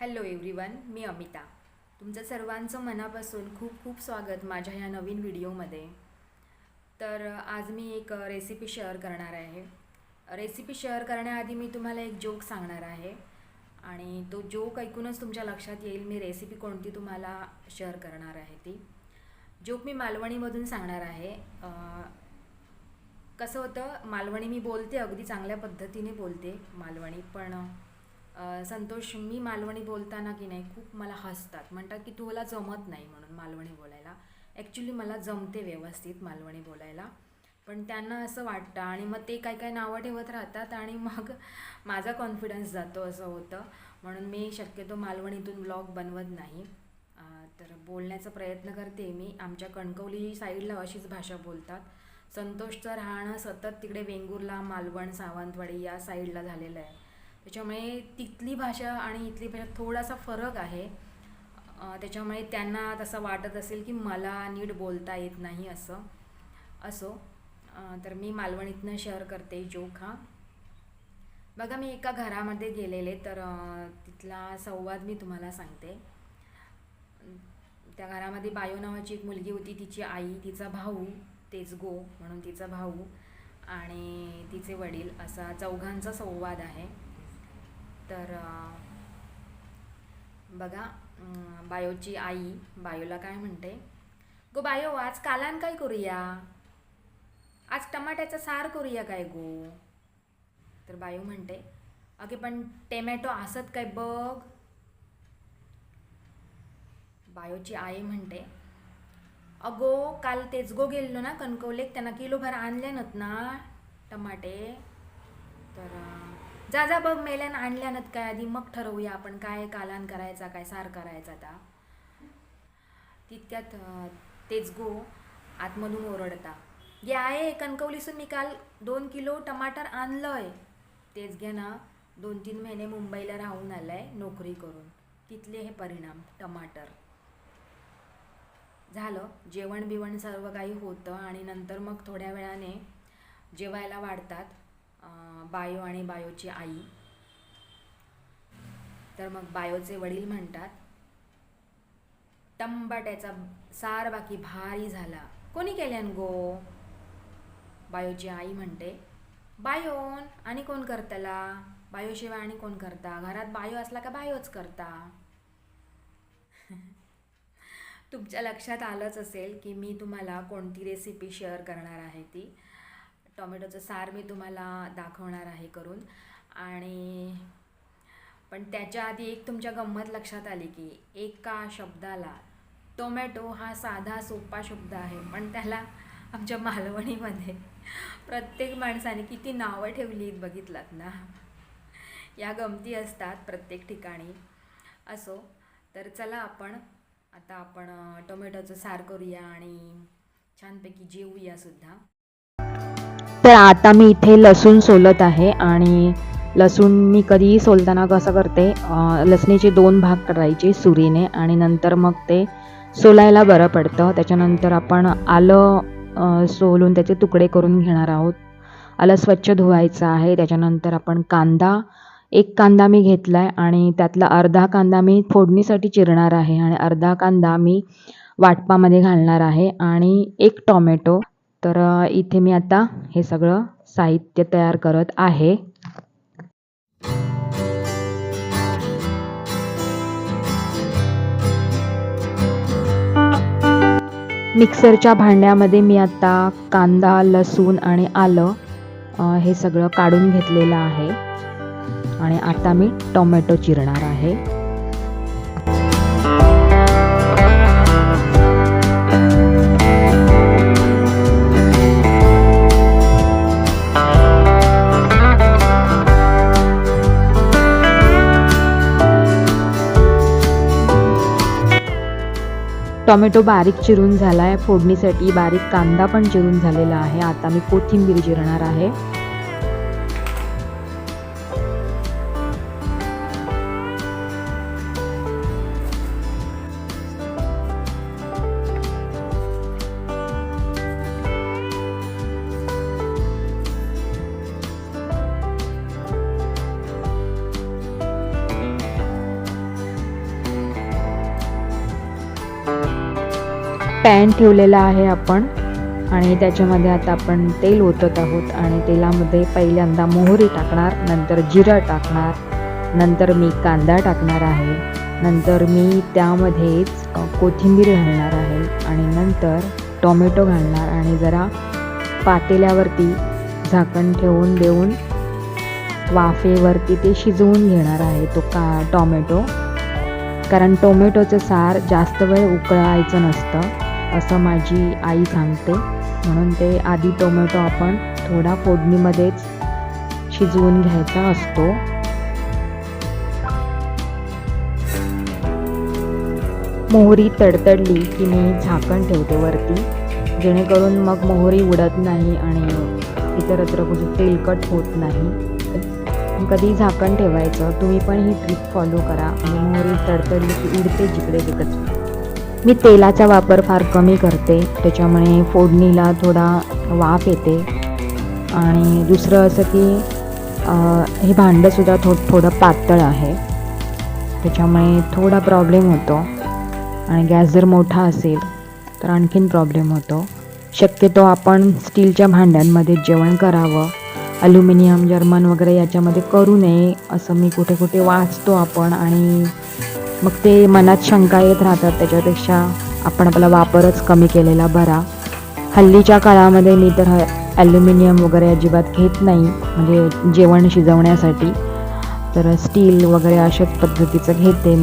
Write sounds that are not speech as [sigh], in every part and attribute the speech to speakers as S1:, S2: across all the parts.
S1: Hello everyone मी अमिता. तुमचं सर्वांचं मनापासून खूप खूप स्वागत माझ्या ह्या नवीन व्हिडिओमध्ये. तर आज मी एक रेसिपी शेअर करणार आहे. रेसिपी शेअर करण्याआधी मी तुम्हाला एक जोक सांगणार आहे. आणि तो जोक ऐकूनच तुमच्या लक्षात येईल मी रेसिपी कोणती तुम्हाला शेअर करणार आहे ती. जोक मी मालवणीमधून सांगणार आहे. कसं होतं मालवणी मी बोलते अगदी चांगल्या पद्धतीने बोलते मालवणी पण संतोष मी मालवणी बोलताना की नाही खूप मला हसतात. म्हणतात की तुला जमत नाही म्हणून मालवणी बोलायला. ॲक्च्युली मला जमते व्यवस्थित मालवणी बोलायला. पण त्यांना असं वाटतं आणि मग ते काय काय नावं ठेवत राहतात आणि मग माझा कॉन्फिडन्स जातो असं होतं. म्हणून मी शक्यतो मालवणीतून ब्लॉग बनवत नाही. तर बोलण्याचा प्रयत्न करते मी. आमच्या कणकवली साईडला अशीच भाषा बोलतात. संतोषचं राहणं सतत तिकडे वेंगुर्ला मालवण सावंतवाडी या साईडला झालेलं आहे. त्याच्यामुळे तिथली भाषा आणि इथली भाषा थोडासा फरक आहे. त्याच्यामुळे त्यांना तसं वाटत असेल की मला नीट बोलता येत नाही असं असो. तर मी मालवणीतनं शेअर करते जोक हा. बघा मी एका घरामध्ये गेलेले तर तिथला संवाद मी तुम्हाला सांगते. त्या घरामध्ये बायो नावाची एक मुलगी होती तिची आई तिचा भाऊ तेच गो म्हणून तिचा भाऊ आणि तिचे वडील असा चौघांचा संवाद आहे. तर बघा बायोची आई बायोला काय म्हणते? गो बायो आज कालान काय करूया? आज टमाट्याचा सार करूया काय गो? तर बायो म्हणते अगे पण टेमॅटो असत काय बघ? बायोची आई म्हणते अगो काल तेचगो गेलो ना कणकवलेक त्यांना किलोभर आणल्यानत ना टमाटे. तर जा जा बघ मेल्यान आणल्यानंत काय आधी मग ठरवूया आपण काय कालान करायचा काय सार करायचा आता. तितक्यात तेच गो आतमधून ओरडता. गे आहे कणकवलीसून मी काल दोन किलो टमाटर आणलंय. तेच घे ना. दोन तीन महिने मुंबईला राहून आलाय नोकरी करून. तिथले हे परिणाम टमाटर. झालं. जेवण बिवण सर्व काही होतं आणि नंतर मग थोड्या वेळाने जेवायला वाढतात. बायो आणि बायोची आई. तर मग बायोचे वडील म्हणतात टंबाट्याचा सार बाकी भारी झाला. कोणी केल्यान गो? बायोची आई म्हणते बायोन आणि कोण करतला? बायोशिवाय आणि कोण करता? घरात बायो असला का बायोच करता? [laughs] तुमच्या लक्षात आलंच असेल की मी तुम्हाला कोणती रेसिपी शेअर करणार आहे ती. टोमॅटोचं सार मी तुम्हाला दाखवणार आहे करून. आणि पण त्याच्या आधी एक तुमच्या गंमत लक्षात आली की एका शब्दाला टोमॅटो हा साधा सोपा शब्द आहे पण त्याला आमच्या मालवणीमध्ये प्रत्येक माणसाने किती नावं ठेवली आहेत बघितलात ना? या गमती असतात प्रत्येक ठिकाणी असो. तर चला आपण आता आपण टोमॅटोचं सार करूया आणि छानपैकी जेवूया सुद्धा.
S2: तर आता मी इथे लसूण सोलत आहे आणि लसूण मी कधीही सोलताना कसं करते लसणीचे दोन भाग करायचे सुरीने आणि नंतर मग ते सोलायला बरं पडतं. त्याच्यानंतर आपण आलं सोलून त्याचे तुकडे करून घेणार आहोत. आलं स्वच्छ धुवायचं आहे. त्याच्यानंतर आपण कांदा एक कांदा मी घेतला आहे आणि त्यातला अर्धा कांदा मी फोडणीसाठी चिरणार आहे आणि अर्धा कांदा मी वाटपामध्ये घालणार आहे आणि एक टॉमॅटो तर इथे मी आता हे सगळं साहित्य तयार करत आहे. मिक्सरच्या भांड्यामध्ये मी आता कांदा लसूण आणि आलं हे सगळं काढून घेतलेलं आहे. आणि आता मी टोमॅटो चिरणार आहे. टोमॅटो बारीक चिरून झाला आहे फोडणीसाठी बारीक कांदा पण चिरून झालेला आहे. आता मी कोथिंबीर चिरणार आहे. पॅन ठेवलेला आहे आपण. आणि त्याच्यामध्ये आता आपण तेल ओतत आहोत. आणि तेलामध्ये पहिल्यांदा मोहरी टाकणार नंतर जिरं टाकणार नंतर मी कांदा टाकणार आहे. नंतर मी त्यामध्येच कोथिंबीर घालणार आहे. आणि नंतर टोमॅटो घालणार. आणि जरा पातेल्यावरती झाकण ठेवून देऊन वाफेवरती ते शिजवून घेणार आहे तो का टॉमॅटो. कारण टोमॅटोचं सार जास्त वेळ उकळायचं नसतं. असं माझी आई सांगते. म्हणून ते आधी टोमॅटो आपण थोडा फोडणीमध्येच शिजवून घ्यायचा असतो. मोहरी तडतडली की मी झाकण ठेवते वरती. जेणेकरून मग मोहरी उडत नाही आणि इतरत्र कुठे तेलकट होत नाही. कधी झाकण ठेवायचं तुम्ही पण ही ट्रिक फॉलो करा. आणि मोहरी तडतडली की उडते जिकडे तिकडे. मी तेलाचा वापर फार कमी करते. त्याच्यामुळे फोडणीला थोडा वाफ येते. आणि दुसरं असं की हे भांडंसुद्धा थो थोडं पातळ आहे. त्याच्यामुळे थोडा प्रॉब्लेम होतो. आणि गॅस जर मोठा असेल तर आणखीन प्रॉब्लेम होतो. शक्यतो आपण स्टीलच्या भांड्यांमध्ये जेवण करावं. ॲल्युमिनियम जर्मन वगैरे याच्यामध्ये करू नये असं मी कुठे कुठे वाचतो आपण. आणि मग ते मनात शंका येत राहतात त्याच्यापेक्षा आपण आपला वापरच कमी केलेला बरा. हल्लीच्या काळामध्ये मी तर ॲल्युमिनियम वगैरे अजिबात घेत नाही म्हणजे जेवण शिजवण्यासाठी. तर स्टील वगैरे अशाच पद्धतीचं घेते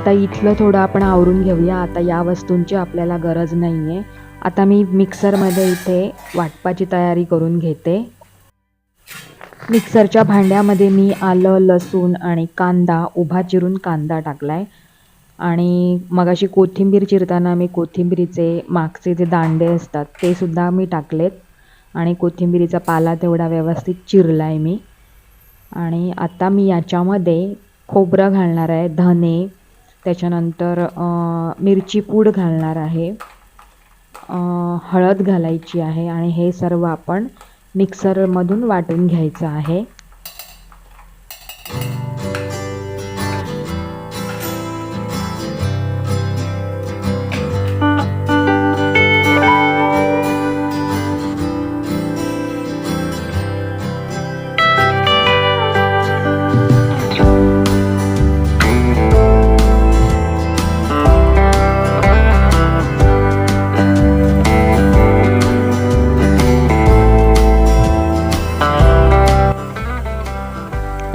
S2: आता इथलं थोडं आपण आवरून घेऊया. आता या वस्तूंची आपल्याला गरज नाही आहे आता मी मिक्सरमध्ये इथे वाटपाची तयारी करून घेते. मिक्सरच्या भांड्यामध्ये मी आलं लसूण आणि कांदा उभा चिरून कांदा टाकला आहे आणि मगाशी कोथिंबीर चिरताना मी कोथिंबीरीचे मागचे जे दांडे असतात ते सुद्धा मी टाकलेत. आणि कोथिंबीरीचा पाला तेवढा व्यवस्थित चिरला आहे मी. आणि आता मी याच्यामध्ये खोबरं घालणार आहे धने त्याच्यानंतर मिरची पूड घालणार आहे. हळद घालायची आहे आणि हे सर्व आपण मिक्सरमधून वाटून घ्यायचं आहे.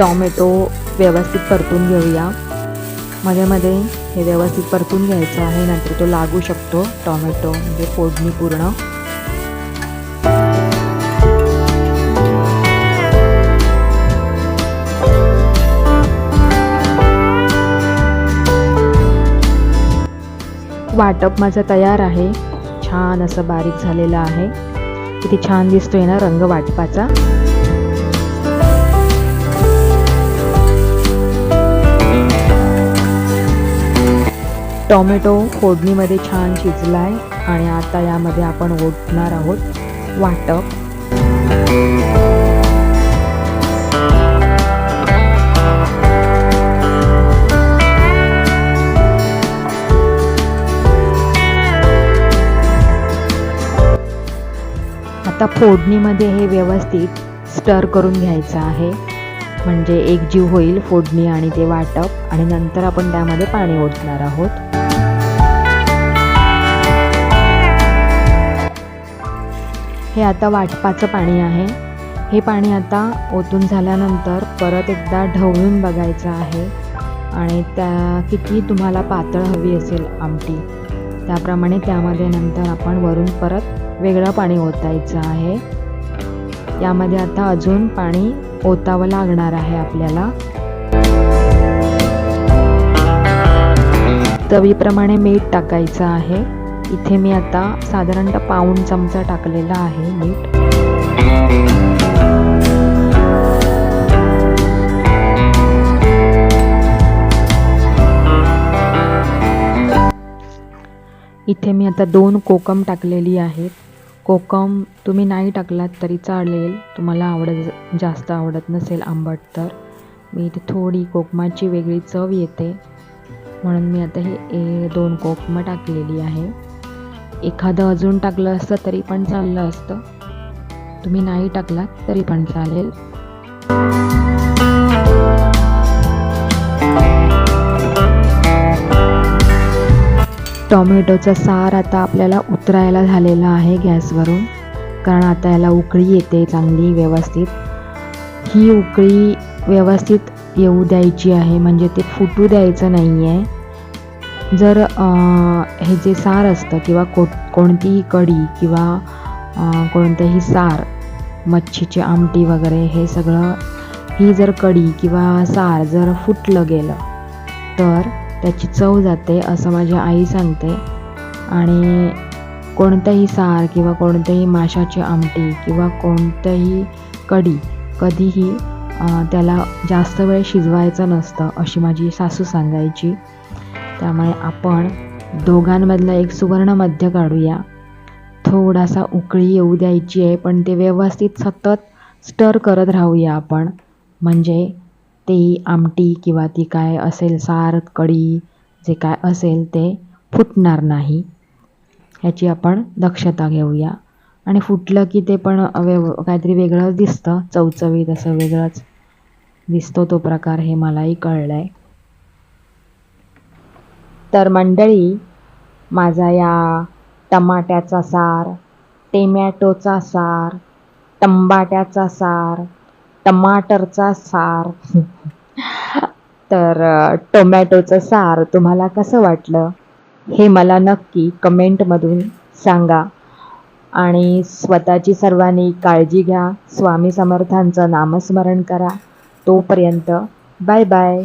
S2: टॉमॅटो व्यवस्थित परतून घेऊया. मध्ये मध्ये हे व्यवस्थित परतून घ्यायचं आहे नंतर तो लागू शकतो टॉमॅटो म्हणजे फोडणी पूर्ण. वाटप माझं तयार आहे. छान असं बारीक झालेलं आहे. किती छान दिसतोय ना रंग वाटपाचा. टॉमॅटो फोडणीमध्ये छान शिजला आहे आणि आता यामध्ये आपण ओतणार आहोत वाटप. आता फोडणीमध्ये हे व्यवस्थित स्टर करून घ्यायचं आहे. म्हणजे एक जीव होईल फोडणी आणि ते वाटप. आणि नंतर आपण त्यामध्ये पाणी ओतणार आहोत. हे आता वाटपाचं पाणी आहे. हे पाणी आता ओतून झाल्यानंतर परत एकदा ढवळून बघायचं आहे. आणि त्या किती तुम्हाला पातळ हवी असेल आमटी त्याप्रमाणे त्यामध्ये नंतर आपण वरून परत वेगळं पाणी ओतायचं आहे. यामध्ये आता अजून पाणी ओतावं लागणार आहे आपल्याला. चवीप्रमाणे मीठ टाकायचं आहे. इथे मी आता साधारणतः पाऊण चमचा टाकलेला आहे मीठ. इथे मी आता दोन कोकम टाकलेली आहेत. कोकम तुम्ही नाही टाकलात तरी चालेल. तुम्हाला आवडत जास्त आवडत नसेल आंबट तर. मी इथे थोडी कोकमाची वेगळी चव येते. म्हणून मी आता हे ए दोन कोकमं टाकलेली आहे. एखादं अजून टाकलं असतं तरी पण चाललं असतं. तुम्ही नाही टाकलात तरी पण चालेल. टॉमॅटोचा सार आता आपल्याला उतरायला झालेला आहे गॅसवरून. कारण आता याला उकळी येते चांगली व्यवस्थित. ही उकळी व्यवस्थित येऊ द्यायची आहे म्हणजे ते फुटू द्यायचं नाही आहे जर हे जे सार असतं किंवा को कोणतीही कढी किंवा कोणतेही सार मच्छीची आमटी वगैरे हे सगळं ही जर कढी किंवा सार जर फुटलं गेलं तर त्याची चव जाते असं माझी आई सांगते. आणि कोणतंही सार किंवा कोणतंही माशाची आमटी किंवा कोणतंही कढी कधीही त्याला जास्त वेळ शिजवायचं नसतं अशी माझी सासू सांगायची. त्यामुळे आपण दोघांमधलं एक सुवर्ण मध्य काढूया. थोडासा उकळी येऊ द्यायची आहे पण ते व्यवस्थित सतत स्टर करत राहूया आपण. म्हणजे ती आमटी किंवा ती काय असेल सार कढी जे काय असेल ते फुटणार नाही. ह्याची आपण दक्षता घेऊया. आणि फुटलं की ते पण व्यव काहीतरी वेगळंच दिसतं. चवचवीत असं वेगळंच दिसतो तो प्रकार हे मलाही कळलं आहे तर मंडळी माझा या टमाट्याचा सार टेमॅटोचा सार टंबाट्याचा सार टमाटरचा सार. तर टोमॅटोचं सार तुम्हाला कसं वाटलं? हे मला नक्की कमेंटमधून सांगा. आणि स्वतःची सर्वांनी काळजी घ्या. स्वामी समर्थांचं नामस्मरण करा. तोपर्यंत बाय बाय.